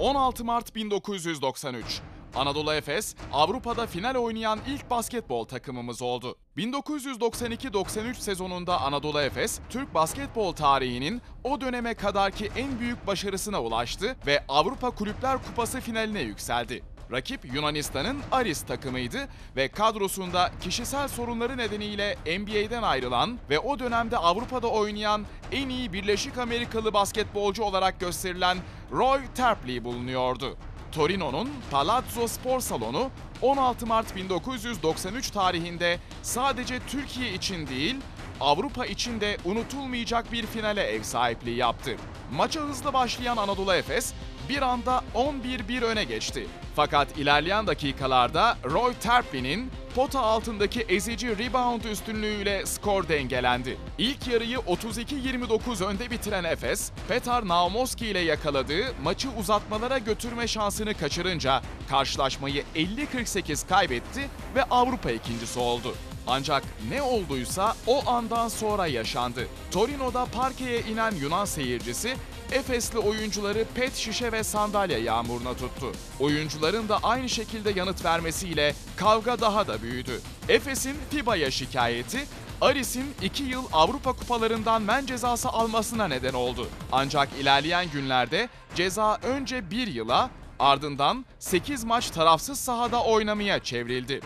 16 Mart 1993. Anadolu Efes, Avrupa'da final oynayan ilk basketbol takımımız oldu. 1992-93 sezonunda Anadolu Efes, Türk basketbol tarihinin o döneme kadarki en büyük başarısına ulaştı ve Avrupa Kulüpler Kupası finaline yükseldi. Rakip Yunanistan'ın Aris takımıydı ve kadrosunda kişisel sorunları nedeniyle NBA'den ayrılan ve o dönemde Avrupa'da oynayan en iyi Birleşik Amerikalı basketbolcu olarak gösterilen Roy Terpley bulunuyordu. Torino'nun Palazzo Spor Salonu 16 Mart 1993 tarihinde sadece Türkiye için değil, Avrupa için de unutulmayacak bir finale ev sahipliği yaptı. Maça hızlı başlayan Anadolu Efes bir anda 11-1 öne geçti. Fakat ilerleyen dakikalarda Roy Terpley'nin pota altındaki ezici rebound üstünlüğüyle skor dengelendi. İlk yarıyı 32-29 önde bitiren Efes, Petar Naumoski ile yakaladığı maçı uzatmalara götürme şansını kaçırınca karşılaşmayı 50-48 kaybetti ve Avrupa ikincisi oldu. Ancak ne olduysa o andan sonra yaşandı. Torino'da parkeye inen Yunan seyircisi Efesli oyuncuları pet şişe ve sandalye yağmuruna tuttu. Oyuncuların da aynı şekilde yanıt vermesiyle kavga daha da büyüdü. Efes'in FIBA'ya şikayeti Aris'in 2 yıl Avrupa kupalarından men cezası almasına neden oldu. Ancak ilerleyen günlerde ceza önce 1 yıla ardından 8 maç tarafsız sahada oynamaya çevrildi.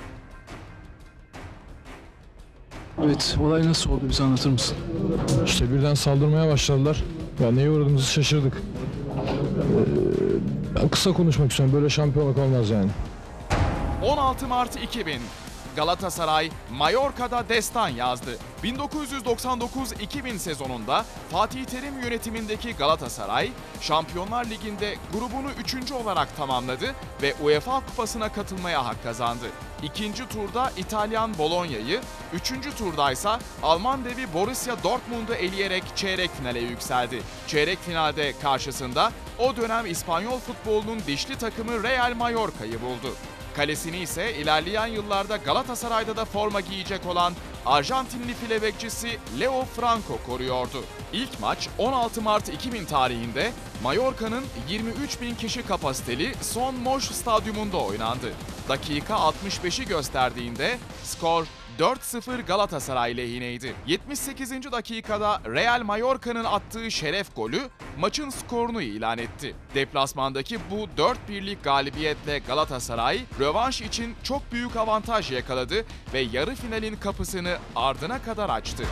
Evet, olay nasıl oldu bize anlatır mısın? İşte birden saldırmaya başladılar. Ya neye uğradığımızı şaşırdık. Ee, ben kısa konuşmak istiyorum. Böyle şampiyonluk olmaz yani. 16 Mart 2000 Galatasaray Mallorca'da destan yazdı. 1999-2000 sezonunda Fatih Terim yönetimindeki Galatasaray, Şampiyonlar Ligi'nde grubunu 3. olarak tamamladı ve UEFA Kupası'na katılmaya hak kazandı. İkinci turda İtalyan Bologna'yı, üçüncü turdaysa Alman devi Borussia Dortmund'u eleyerek çeyrek finale yükseldi. Çeyrek finalde karşısında o dönem İspanyol futbolunun dişli takımı Real Mallorca'yı buldu. Kalesini ise ilerleyen yıllarda Galatasaray'da da forma giyecek olan Arjantinli file bekçisi Leo Franco koruyordu. İlk maç 16 Mart 2000 tarihinde Mallorca'nın 23 bin kişi kapasiteli Son Moş stadyumunda oynandı. Dakika 65'i gösterdiğinde skor 4-0 Galatasaray lehineydi. 78. dakikada Real Mallorca'nın attığı şeref golü maçın skorunu ilan etti. Deplasmandaki bu 4-1'lik galibiyetle Galatasaray rövanş için çok büyük avantaj yakaladı ve yarı finalin kapısını ardına kadar açtı.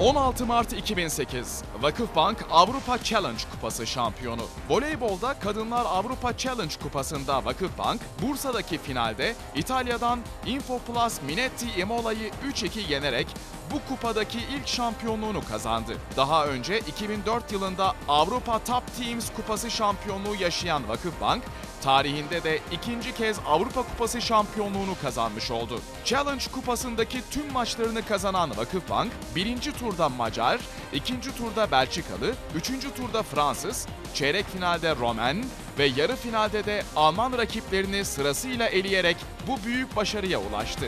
16 Mart 2008 Vakıfbank Avrupa Challenge Kupası şampiyonu. Voleybolda Kadınlar Avrupa Challenge Kupası'nda Vakıfbank, Bursa'daki finalde İtalya'dan Infoplus Minetti Imola'yı 3-2 yenerek bu kupadaki ilk şampiyonluğunu kazandı. Daha önce 2004 yılında Avrupa Top Teams Kupası şampiyonluğu yaşayan Vakıfbank, tarihinde de ikinci kez Avrupa Kupası şampiyonluğunu kazanmış oldu. Challenge Kupası'ndaki tüm maçlarını kazanan Vakıfbank, birinci turda Macar, ikinci turda Belçikalı, üçüncü turda Fransız, çeyrek finalde Romen ve yarı finalde de Alman rakiplerini sırasıyla eleyerek bu büyük başarıya ulaştı.